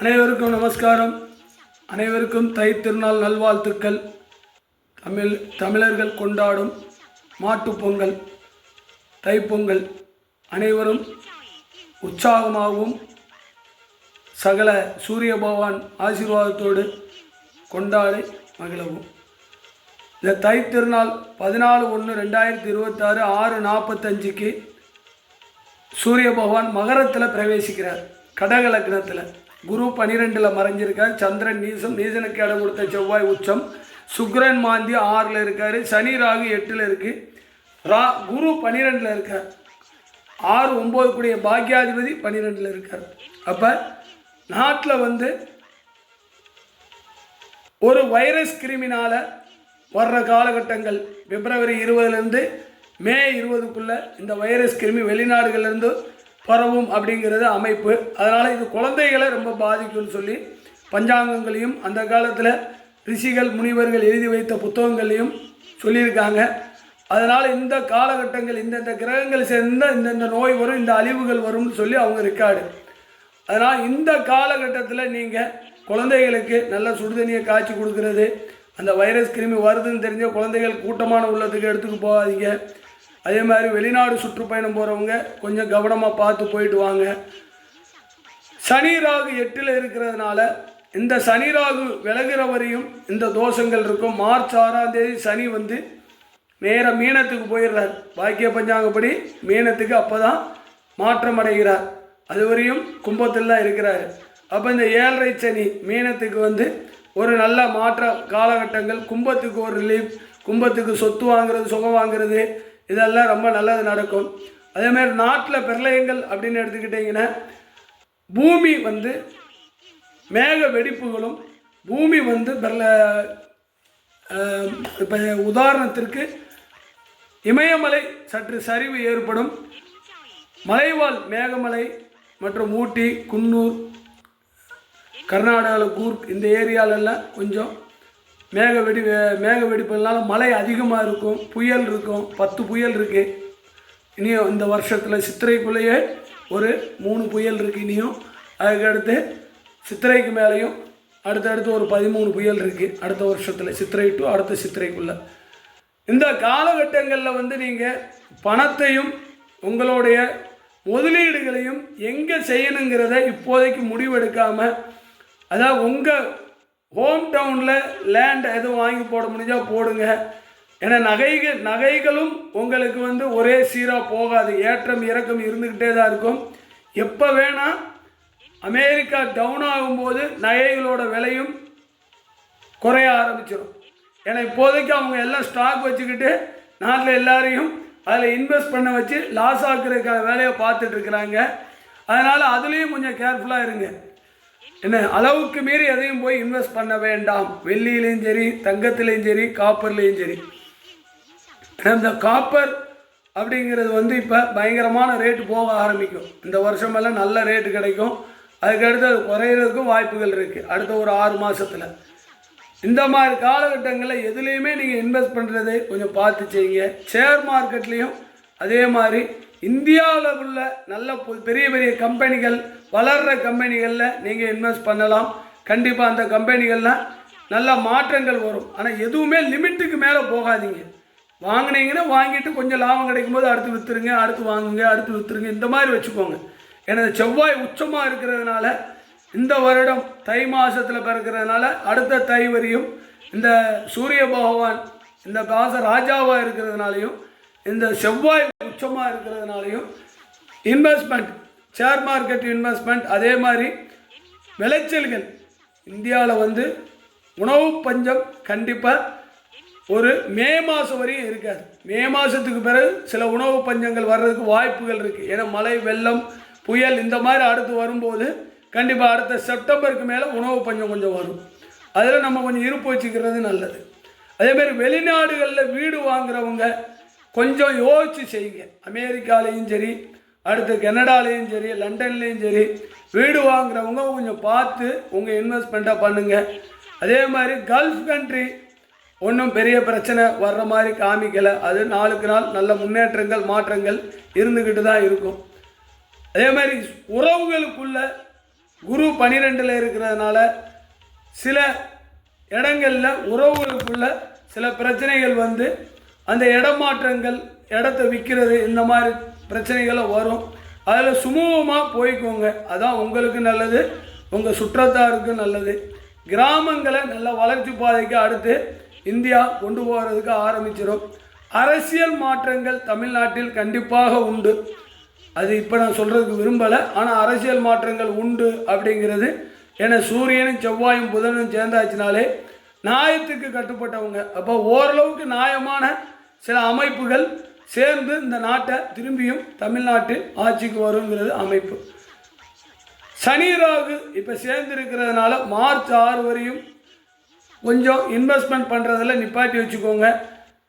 அனைவருக்கும் நமஸ்காரம். அனைவருக்கும் தை திருநாள் நல்வாழ்த்துக்கள். தமிழ் தமிழர்கள் கொண்டாடும் மாட்டுப்பொங்கல் தைப்பொங்கல் அனைவரும் உற்சாகமாகவும் சகல சூரிய பகவான் ஆசீர்வாதத்தோடு கொண்டாடி மகிழவும். இந்த தை திருநாள் பதினாலு ஒன்று ரெண்டாயிரத்தி இருபத்தாறு ஆறு நாற்பத்தஞ்சுக்கு சூரிய பகவான் மகரத்தில் பிரவேசிக்கிறார். கடக லக்னத்தில். குரு பனிரெண்டில் மறைஞ்சிருக்கார். சந்திரன் நீசம் நீசனுக்கு இடம் கொடுத்த செவ்வாய் உச்சம். சுக்ரன் மாந்தி ஆறில் இருக்கார். சனி ராகு எட்டில் இருக்கு. ரா குரு பனிரெண்டில் இருக்கார். ஆறு ஒம்பது கூடிய பாக்யாதிபதி பன்னிரெண்டில் இருக்கார். அப்போ நாட்டில் வந்து ஒரு வைரஸ் கிருமினால் வர்ற காலகட்டங்கள் பிப்ரவரி இருபதுலேருந்து மே இருபதுக்குள்ளே இந்த வைரஸ் கிருமி வெளிநாடுகள்லேருந்து பரவும் அப்படிங்கிறது அமைப்பு. அதனால் இது குழந்தைகளை ரொம்ப பாதிக்கும்னு சொல்லி பஞ்சாங்கங்களையும் அந்த காலத்தில் ரிஷிகள் முனிவர்கள் எழுதி வைத்த புத்தகங்களையும் சொல்லியிருக்காங்க. அதனால் இந்த காலகட்டங்கள் இந்தந்த கிரகங்கள் சேர்ந்த இந்தந்த நோய் வரும் இந்த அழிவுகள் வரும்னு சொல்லி அவங்க ரெக்கார்டு அதனால் இந்த காலகட்டத்தில் நீங்கள் குழந்தைகளுக்கு நல்ல சுடுதண்ணியை காய்ச்சி கொடுக்கறது அந்த வைரஸ் கிருமி வருதுன்னு தெரிஞ்ச குழந்தைகள் கூட்டமான உள்ளத்துக்கு எடுத்துக்கு போகாதீங்க. அதே மாதிரி வெளிநாடு சுற்றுப்பயணம் போகிறவங்க கொஞ்சம் கவனமாக பார்த்து போயிட்டு வாங்க. சனி ராகு எட்டில் இருக்கிறதுனால இந்த சனி ராகு விலகிற வரையும் இந்த தோஷங்கள் இருக்கும். மார்ச் ஆறாம் தேதி சனி வந்து நேராக மீனத்துக்கு போயிடுறார். பாக்கிய பஞ்சாங்கப்படி மீனத்துக்கு அப்போ தான் மாற்றம் அடைகிறார். அது வரையும் கும்பத்தில் தான் இருக்கிறார். அப்போ இந்த ஏழரை சனி மீனத்துக்கு வந்து ஒரு நல்ல மாற்ற காலகட்டங்கள். கும்பத்துக்கு ஒரு ரிலீஃப் கும்பத்துக்கு சொத்து வாங்குறது சுகம் வாங்குறது இதெல்லாம் ரொம்ப நல்லது நடக்கும். அதேமாதிரி நாட்டில் பிரளயங்கள் அப்படின்னு எடுத்துக்கிட்டிங்கன்னா பூமி வந்து மேக வெடிப்புகளும் பூமி வந்து பிரல இப்போ உதாரணத்திற்கு இமயமலை சற்று சரிவு ஏற்படும். மலைவாழ் மேகமலை மற்றும் ஊட்டி குன்னூர் கர்நாடகாவில் கூர்க் இந்த ஏரியாலெல்லாம் கொஞ்சம் மேக வெடி மேக வெடிப்புனால மழை அதிகமாக இருக்கும் புயல் இருக்கும் பத்து புயல் இருக்குது இனியும் இந்த வருஷத்தில் சித்திரைக்குள்ளேயே ஒரு மூணு புயல் இருக்குது இனியும். அதுக்கடுத்து சித்திரைக்கு மேலேயும் அடுத்தடுத்து ஒரு பதிமூணு புயல் இருக்குது அடுத்த வருஷத்தில் சித்திரை டு அடுத்த சித்திரைக்குள்ளே. இந்த காலகட்டங்களில் வந்து நீங்கள் பணத்தையும் உங்களுடைய முதலீடுகளையும் எங்கே செய்யணுங்கிறத இப்போதைக்கு முடிவெடுக்காமல் அதாவது உங்கள் ஹோம் டவுனில் லேண்ட் எதுவும் வாங்கி போட முடிஞ்சால் போடுங்க. ஏன்னா நகைகள் நகைகளும் உங்களுக்கு வந்து ஒரே சீராக போகாது. ஏற்றம் இறக்கம் இருந்துக்கிட்டே தான் இருக்கும். எப்போ வேணால் அமெரிக்கா டவுன் ஆகும்போது நகைகளோட விலையும் குறைய ஆரம்பிச்சிடும் ஏன்னா இப்போதைக்கு அவங்க எல்லாம் ஸ்டாக் வச்சுக்கிட்டு நாட்டில் எல்லாரையும் அதில் இன்வெஸ்ட் பண்ண வச்சு லாஸ் ஆக்குறதுக்கான வேலையை பார்த்துட்ருக்குறாங்க அதனால் அதுலேயும் கொஞ்சம் கேர்ஃபுல்லாக இருங்க. என்ன அளவுக்கு மீறி எதையும் போய் இன்வெஸ்ட் பண்ண வேண்டாம். வெள்ளியிலையும் சரி தங்கத்திலையும் சரி காப்பர்லேயும் சரி. இந்த காப்பர் அப்படிங்கிறது வந்து இப்போ பயங்கரமான ரேட்டு போக ஆரம்பிக்கும். இந்த வருஷமெல்லாம் நல்ல ரேட்டு கிடைக்கும். அதுக்கடுத்து அது குறையிறதுக்கும் வாய்ப்புகள் இருக்குது அடுத்த ஒரு ஆறு மாதத்தில் இந்த மாதிரி காலகட்டங்களில் எதுலேயுமே நீங்கள் இன்வெஸ்ட் பண்ணுறதை கொஞ்சம் பார்த்து செய்யுங்க. ஷேர் மார்க்கெட்லேயும் அதே மாதிரி இந்தியாவில் உள்ள நல்ல பொ- பெரிய பெரிய கம்பெனிகள் வளர்கிற கம்பெனிகளில் நீங்கள் இன்வெஸ்ட் பண்ணலாம். கண்டிப்பாக அந்த கம்பெனிகள்லாம் நல்ல மாற்றங்கள் வரும். ஆனால் எதுவுமே லிமிட்டுக்கு மேலே போகாதீங்க. வாங்கினீங்கன்னா வாங்கிட்டு கொஞ்சம் லாபம் கிடைக்கும்போது அடுத்து விற்றுருங்க அடுத்து வாங்குங்க அடுத்து விற்றுருங்க இந்த மாதிரி வச்சுக்கோங்க. ஏன்னா செவ்வாய் உச்சமாக இருக்கிறதுனால இந்த வருடம் தை மாதத்தில் பிறக்கிறதுனால அடுத்த தை வரையும் இந்த சூரிய பகவான் இந்த காச ராஜாவாக இருக்கிறதுனாலையும் இந்த செவ்வாய் உச்சமாக இருக்கிறதுனாலையும் இன்வெஸ்ட்மெண்ட் ஷேர் மார்க்கெட் இன்வெஸ்ட்மெண்ட் அதே மாதிரி விளைச்சல்கள் இந்தியாவில் வந்து உணவு பஞ்சம் கண்டிப்பாக ஒரு மே மாதம் வரையும் இருக்காது. மே மாதத்துக்கு பிறகு சில உணவு பஞ்சங்கள் வர்றதுக்கு வாய்ப்புகள் இருக்குது ஏன்னா மழை வெள்ளம் புயல் இந்த மாதிரி அடுத்து வரும்போது கண்டிப்பாக அடுத்த செப்டம்பருக்கு மேலே உணவு பஞ்சம் கொஞ்சம் வரும். அதில் நம்ம கொஞ்சம் இருப்பு வச்சுக்கிறது நல்லது. அதேமாதிரி வெளிநாடுகளில் வீடு வாங்குறவங்க கொஞ்சம் யோசித்து செய்யுங்க. அமெரிக்காலேயும் சரி அடுத்து கனடாலேயும் சரி லண்டன்லேயும் சரி வீடு வாங்குறவங்க கொஞ்சம் பார்த்து உங்கள் இன்வெஸ்ட்மெண்ட்டாக பண்ணுங்கள் அதே மாதிரி கல்ஃப் கண்ட்ரி ஒன்றும் பெரிய பிரச்சனை வர்ற மாதிரி காமிக்கலை. அது நாளுக்கு நாள் நல்ல முன்னேற்றங்கள் மாற்றங்கள் இருந்துக்கிட்டு தான் இருக்கும். அதே மாதிரி உறவுகளுக்குள்ள குரு பனிரெண்டில் இருக்கிறதுனால சில இடங்களில் உறவுகளுக்குள்ள சில பிரச்சனைகள் வந்து அந்த இடமாற்றங்கள் இடத்த விற்கிறது இந்த மாதிரி பிரச்சனைகளை வரும். அதில் சுமூகமாக போய்க்கோங்க. அதான் உங்களுக்கு நல்லது. உங்கள் சுற்றத்தாருக்கு நல்லது. கிராமங்களை நல்ல வளர்ச்சி பாதைக்கு அடுத்து இந்தியா கொண்டு போகிறதுக்கு ஆரம்பிச்சிடும் அரசியல் மாற்றங்கள் தமிழ்நாட்டில் கண்டிப்பாக உண்டு. அது இப்போ நான் சொல்கிறதுக்கு விரும்பலை. ஆனால் அரசியல் மாற்றங்கள் உண்டு அப்படிங்கிறது ஏன்னா சூரியனும் செவ்வாயும் புதனும் சேர்ந்தாச்சுனாலே நியாயத்துக்கு கட்டுப்பட்டவங்க. அப்போ ஓரளவுக்கு நியாயமான சில அமைப்புகள் சேர்ந்து இந்த நாட்டை திரும்பியும் தமிழ்நாட்டில் ஆட்சிக்கு வருங்கிறது அமைப்பு. சனி ராகு இப்போ சேர்ந்து இருக்கிறதுனால மார்ச் ஆறு வரையும் கொஞ்சம் இன்வெஸ்ட்மெண்ட் பண்ணுறதில் நிப்பாட்டி வச்சுக்கோங்க.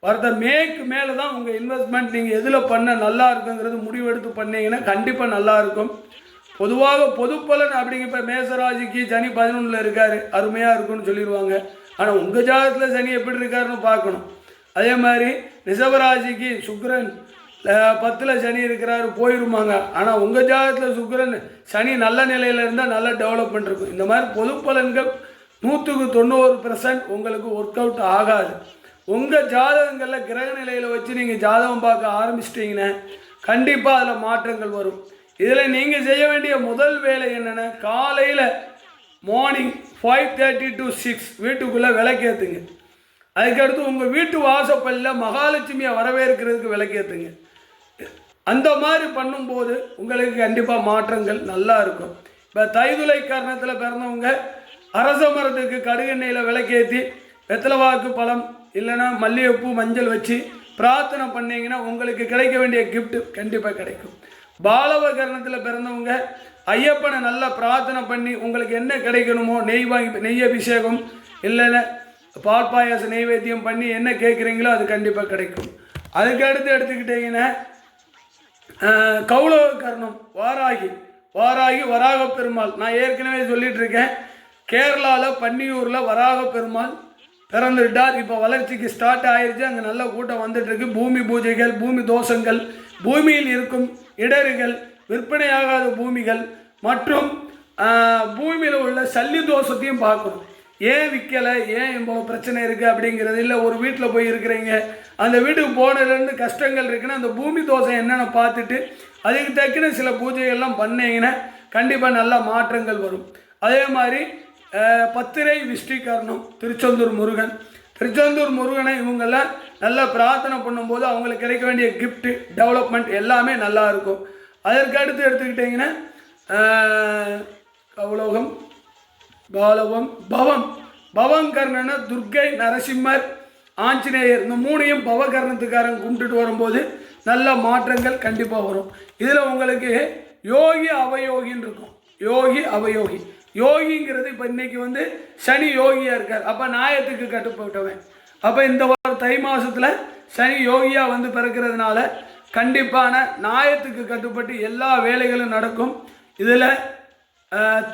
வரத மேக்கு மேலே தான் உங்கள் இன்வெஸ்ட்மெண்ட் நீங்கள் எதில் பண்ண நல்லா இருக்குங்கிறது முடிவெடுத்து பண்ணீங்கன்னா கண்டிப்பாக நல்லா இருக்கும். பொதுவாக பொதுப்பலன் அப்படிங்க இப்போ மேசராசிக்கு சனி பதினொன்றில் இருக்கார். அருமையாக இருக்கும்னு சொல்லிடுவாங்க. ஆனால் உங்கள் ஜாதகத்தில் சனி எப்படி இருக்காருன்னு பார்க்கணும். அதே மாதிரி ரிஷபராசிக்கு சுக்ரன் பத்தில் சனி இருக்கிறாரு போயிருமாங்க. ஆனால் உங்கள் ஜாதகத்தில் சுக்ரன் சனி நல்ல நிலையில் இருந்தால் நல்லா டெவலப்மெண்ட் இருக்கும். இந்த மாதிரி பொது பலன்கள் நூற்றுக்கு தொண்ணூறு பெர்சன்ட் உங்களுக்கு ஒர்க் அவுட் ஆகாது. உங்கள் ஜாதகங்களில் கிரக நிலையில் வச்சு நீங்கள் ஜாதகம் பார்க்க ஆரம்பிச்சிட்டிங்கன்னா கண்டிப்பாக அதில் மாற்றங்கள் வரும். இதில் நீங்கள் செய்ய வேண்டிய முதல் வேலை என்னென்னா காலையில் morning five thirty to six வீட்டுக்குள்ளே விளக்கேற்றுங்க அதுக்கடுத்து உங்கள் வீட்டு வாசப்பல்லில் மகாலட்சுமியை வரவேற்கிறதுக்கு விளக்கேற்றுங்க அந்த மாதிரி பண்ணும்போது உங்களுக்கு கண்டிப்பாக மாற்றங்கள் நல்லா இருக்கும். இப்போ தைதுளை காரணத்தில் பிறந்தவங்க அரச மரத்துக்கு கடுகெண்ணெயில் விளக்கேற்றி வெத்தலைவாக்கு பழம் இல்லைன்னா மல்லிகைப்பூ மஞ்சள் வச்சு பிரார்த்தனை பண்ணீங்கன்னா உங்களுக்கு கிடைக்க வேண்டிய கிஃப்ட் கண்டிப்பாக கிடைக்கும். பாலவ கரணத்தில் பிறந்தவங்க ஐயப்பனை நல்லா பிரார்த்தனை பண்ணி உங்களுக்கு என்ன கிடைக்கணுமோ நெய் வாங்கி நெய் அபிஷேகம் இல்லைன்னா பால் பாயாச நெய்வேத்தியம் பண்ணி என்ன கேட்குறீங்களோ அது கண்டிப்பாக கிடைக்கும். அதுக்கு அடுத்து எடுத்துக்கிட்டிங்கன்னா கௌளவ கர்ணம் வாராகி. வாராகி வராக பெருமாள். நான் ஏற்கனவே சொல்லிட்டு இருக்கேன் கேரளாவில் பன்னியூரில் வராக பெருமாள் பிறந்துட்டார். இப்போ வளர்ச்சிக்கு ஸ்டார்ட் ஆயிடுச்சு அங்கே நல்ல கூட்டம் வந்துட்டு இருக்கு பூமி பூஜைகள் பூமி தோஷங்கள் பூமியில் இருக்கும் இடர்கள் விற்பனையாகாத பூமிகள் மற்றும் பூமியில் உள்ள சல்லி தோஷத்தையும் பார்க்கணும். ஏன் விற்கலை ஏன் இவ்வளோ பிரச்சனை இருக்குது அப்படிங்கிறது? இல்லை ஒரு வீட்டில் போய் இருக்கிறீங்க. அந்த வீட்டுக்கு போனதுலேருந்து கஷ்டங்கள் இருக்குன்னா அந்த பூமி தோசை என்னென்னு பார்த்துட்டு அதுக்கு தக்கின சில பூஜைகள்லாம் பண்ணிங்கன்னா கண்டிப்பாக நல்ல மாற்றங்கள் வரும். அதே மாதிரி பத்திரை விஷ்டிகரணம் திருச்செந்தூர் முருகன். திருச்செந்தூர் முருகனை இவங்கெல்லாம் நல்லா பிரார்த்தனை பண்ணும்போது அவங்களுக்கு கிடைக்க வேண்டிய கிஃப்ட்டு டெவலப்மெண்ட் எல்லாமே நல்லா இருக்கும். அதற்கு அடுத்து எடுத்துக்கிட்டிங்கன்னா அஹ், பாலவம் பவம். பவம் துர்கை துர்க்கை நரசிம்மர் ஆஞ்சநேயர். இந்த மூணையும் பவகர்ணத்துக்காரன் கும்பிட்டுட்டு வரும்போது நல்ல மாற்றங்கள் கண்டிப்பாக வரும். இதில் உங்களுக்கு யோகி அவயோகின்னு இருக்கும். யோகி அவயோகி. யோகிங்கிறது இப்போ இன்னைக்கு வந்து சனி யோகியாக இருக்கார். அப்போ நாயத்துக்கு கட்டுப்பட்டவன். அப்போ இந்த வாரம் தை மாதத்தில் சனி யோகியாக வந்து பிறக்கிறதுனால கண்டிப்பான நாயத்துக்கு கட்டுப்பட்டு எல்லா வேலைகளும் நடக்கும். இதில்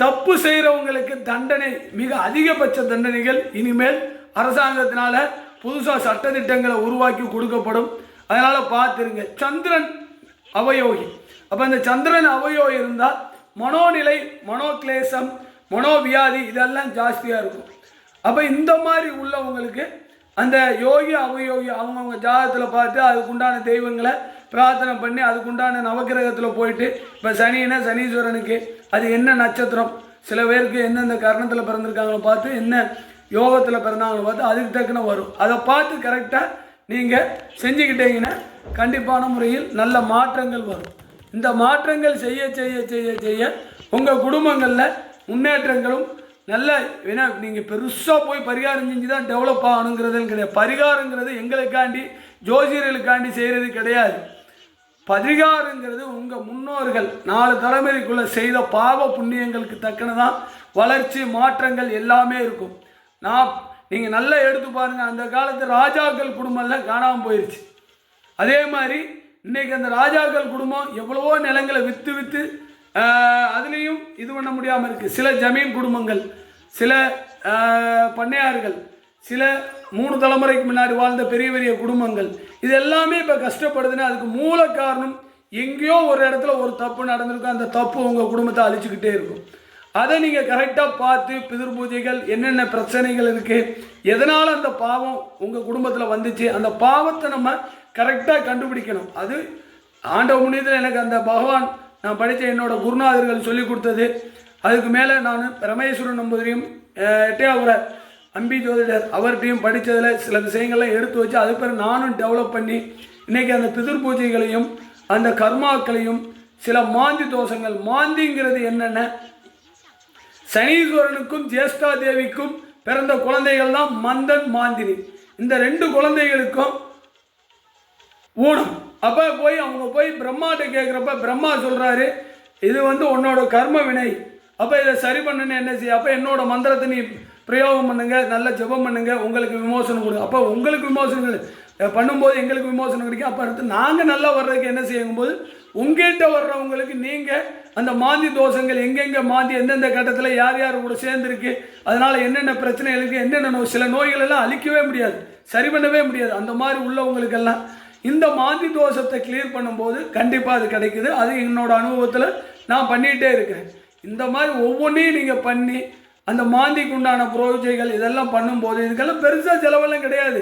தப்பு செய்கிறவங்களுக்கு தண்டனை மிக அதிகபட்ச தண்டனைகள் இனிமேல் அரசாங்கத்தினால் புதுசாக சட்டத்திட்டங்களை உருவாக்கி கொடுக்கப்படும். அதனால் பார்த்துருங்க சந்திரன் அவயோகி. அப்போ இந்த சந்திரன் அவயோகி இருந்தால் மனோநிலை மனோக்லேசம் மனோவியாதி இதெல்லாம் ஜாஸ்தியாக இருக்கும். அப்போ இந்த மாதிரி உள்ளவங்களுக்கு அந்த யோகி அவயோகி அவங்கவுங்க ஜாதகத்தில் பார்த்து அதுக்குண்டான தெய்வங்களை பிரார்த்தனை பண்ணி அதுக்குண்டான நவக்கிரகத்தில் போயிட்டு இப்போ சனினா சனீஸ்வரனுக்கு அது என்ன நட்சத்திரம்? சில பேருக்கு எந்தெந்த கரணத்தில் பிறந்திருக்காங்களோ பார்த்து என்ன யோகத்தில் பிறந்தாங்களோ பார்த்து அதுக்கு தக்கன வரும். அதை பார்த்து கரெக்டாக நீங்கள் செஞ்சுக்கிட்டீங்கன்னா கண்டிப்பான முறையில் நல்ல மாற்றங்கள் வரும். இந்த மாற்றங்கள் செய்ய செய்ய செய்ய செய்ய உங்கள் குடும்பங்களில் முன்னேற்றங்களும் நல்ல ஏன்னா நீங்கள் பெருசாக போய் பரிகாரம் செஞ்சு தான் டெவலப் ஆகணுங்கிறதுன்னு கிடையாது. பரிகாரங்கிறது எங்களுக்காண்டி ஜோசியர்களுக்காண்டி செய்கிறது கிடையாது. பரிகாரங்கிறது உங்கள் முன்னோர்கள் நாலு தலைமுறைக்குள்ளே செய்த பாவ புண்ணியங்களுக்கு தக்கனதான். வளர்ச்சி மாற்றங்கள் எல்லாமே இருக்கும். நான் நீங்கள் நல்லா எடுத்து பாருங்கள் அந்த காலத்து ராஜாக்கள் குடும்பம்லாம் காணாமல் போயிடுச்சு அதே மாதிரி இன்னைக்கு அந்த ராஜாக்கள் குடும்பம் எவ்வளவோ நிலங்களை விற்று விற்று அதுலேயும் இது பண்ண முடியாமல் இருக்குது சில ஜமீன் குடும்பங்கள் சில பண்ணையார்கள் சில மூணு தலைமுறைக்கு முன்னாடி வாழ்ந்த பெரிய பெரிய குடும்பங்கள் இது எல்லாமே இப்போ கஷ்டப்படுதுன்னா அதுக்கு மூல காரணம் எங்கேயோ ஒரு இடத்துல ஒரு தப்பு நடந்திருக்கும். அந்த தப்பு உங்கள் குடும்பத்தை அழிச்சுக்கிட்டே இருக்கும். அதை நீங்கள் கரெக்டாக பார்த்து பிதிர் பூஜைகள் என்னென்ன பிரச்சனைகள் இருக்குது எதனால் அந்த பாவம் உங்கள் குடும்பத்தில் வந்துச்சு அந்த பாவத்தை நம்ம கரெக்டாக கண்டுபிடிக்கணும். அது ஆண்டவ முனியத்தில் எனக்கு அந்த பகவான் நான் படித்த என்னோடய குருநாதர்கள் சொல்லி கொடுத்தது. அதுக்கு மேலே நான் ரமேஸ்வரன் நம்பூதிரியும் எட்டையாவரை அம்பி ஜோதிடர் அவர்கிட்டையும் படித்ததில் சில விஷயங்கள்லாம் எடுத்து வச்சு அது பிறகு நானும் டெவலப் பண்ணி இன்றைக்கி அந்த பிதிர் பூஜைகளையும் அந்த கர்மாக்களையும் சில மாந்தி தோஷங்கள் மாந்திங்கிறது என்னென்ன? சனீஸ்வரனுக்கும் ஜேஷ்டா தேவிக்கும் பிறந்த குழந்தைகள் தான் மந்தன் மாந்தினி. இந்த ரெண்டு குழந்தைகளுக்கும் ஊனம். அப்போ போய் அவங்க போய் பிரம்மாட்ட கேட்குறப்ப பிரம்மா சொல்கிறாரு இது வந்து உன்னோட கர்ம வினை. அப்போ இதை சரி பண்ணுன்னு என்ன செய்ய? அப்போ என்னோட மந்திரத்தை நீ பிரயோகம் பண்ணுங்கள் நல்ல ஜெபம் பண்ணுங்கள் உங்களுக்கு விமோசனம் கொடுங்க. அப்போ உங்களுக்கு விமோசனம் பண்ணும்போது எங்களுக்கு விமோசனம் கிடைக்கும். அப்போ அடுத்து நாங்கள் நல்லா வர்றதுக்கு என்ன செய்யும்போது உங்கள்கிட்ட வர்றவங்களுக்கு நீங்கள் அந்த மாந்தி தோஷங்கள் எங்கெங்கே மாந்தி எந்தெந்த கட்டத்தில் யார் யார் கூட சேர்ந்துருக்கு அதனால் என்னென்ன பிரச்சனைகள் இருக்குது என்னென்ன சில நோய்கள் எல்லாம் அழிக்கவே முடியாது சரி பண்ணவே முடியாது. அந்த மாதிரி உள்ளவங்களுக்கெல்லாம் இந்த மாந்தி தோஷத்தை கிளியர் பண்ணும்போது கண்டிப்பாக அது கிடைக்குது. அது என்னோடய அனுபவத்தில் நான் பண்ணிகிட்டே இருக்கிறேன். இந்த மாதிரி ஒவ்வொன்றையும் நீங்கள் பண்ணி அந்த மாந்திக்கு உண்டான புரோஜைகள் இதெல்லாம் பண்ணும்போது இதுக்கெல்லாம் பெருசாக செலவெல்லாம் கிடையாது.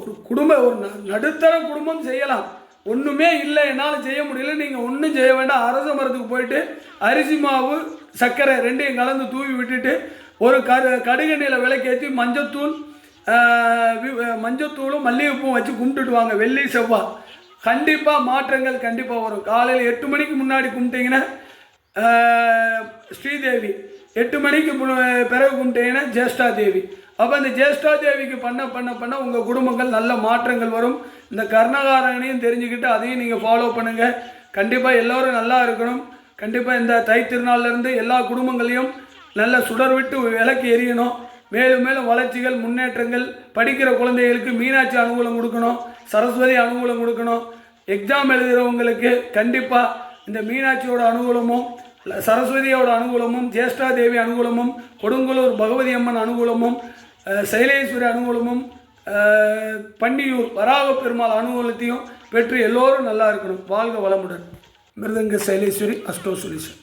ஒரு குடும்பம் ஒரு நடுத்தர குடும்பம் செய்யலாம். ஒன்றுமே இல்லை என்னால் செய்ய முடியல. நீங்கள் ஒன்றும் செய்ய வேண்டாம். அரச மரத்துக்கு போயிட்டு அரிசி மாவு சர்க்கரை ரெண்டையும் கலந்து தூவி விட்டுட்டு ஒரு கரு கடுகண்ணியில் விளக்கேற்றி மஞ்சத்தூள் மஞ்சத்தூளும் மல்லிகைப்பூவும் வச்சு கும்பிட்டுட்டு வாங்க. வெள்ளி செவ்வாய் கண்டிப்பாக மாற்றங்கள் கண்டிப்பாக வரும். காலையில் எட்டு மணிக்கு முன்னாடி கும்பிட்டீங்கன்னா ஸ்ரீதேவி எட்டு மணிக்கு பிறகு கும்பிட்டீங்கன்னா ஜேஷ்டா தேவி அப்போ அந்த ஜேஷ்டா தேவிக்கு பண்ண பண்ண பண்ண உங்கள் குடும்பங்கள் நல்ல மாற்றங்கள் வரும். இந்த கர்ணகாரனையும் தெரிஞ்சுக்கிட்டு அதையும் நீங்கள் ஃபாலோ பண்ணுங்கள் கண்டிப்பாக எல்லோரும் நல்லா இருக்கணும். கண்டிப்பாக இந்த தை திருநாள்லேருந்து எல்லா குடும்பங்களையும் நல்ல சுடர் விட்டு விளக்கு எரியணும் மேலும் மேலும் வளர்ச்சிகள் முன்னேற்றங்கள் படிக்கிற குழந்தைகளுக்கு மீனாட்சி அனுகூலம் கொடுக்கணும். சரஸ்வதி அனுகூலம் கொடுக்கணும். எக்ஸாம் எழுதுகிறவங்களுக்கு கண்டிப்பாக இந்த மீனாட்சியோட அனுகூலமும் சரஸ்வதியோட அனுகூலமும் ஜேஷ்டா தேவி அனுகூலமும் கொடுங்கலூர் பகவதி அம்மன் அனுகூலமும் சைலேஸ்வரி அனுகூலமும் பண்டியூர் பன்னியூர் வராக பெருமாள் அனுகூலத்தையும் பெற்று எல்லோரும் நல்லா இருக்கணும். வாழ்க வளமுடன். மிருதங்க சைலேஸ்வரி அஷ்டோ சுரீஸ்வரி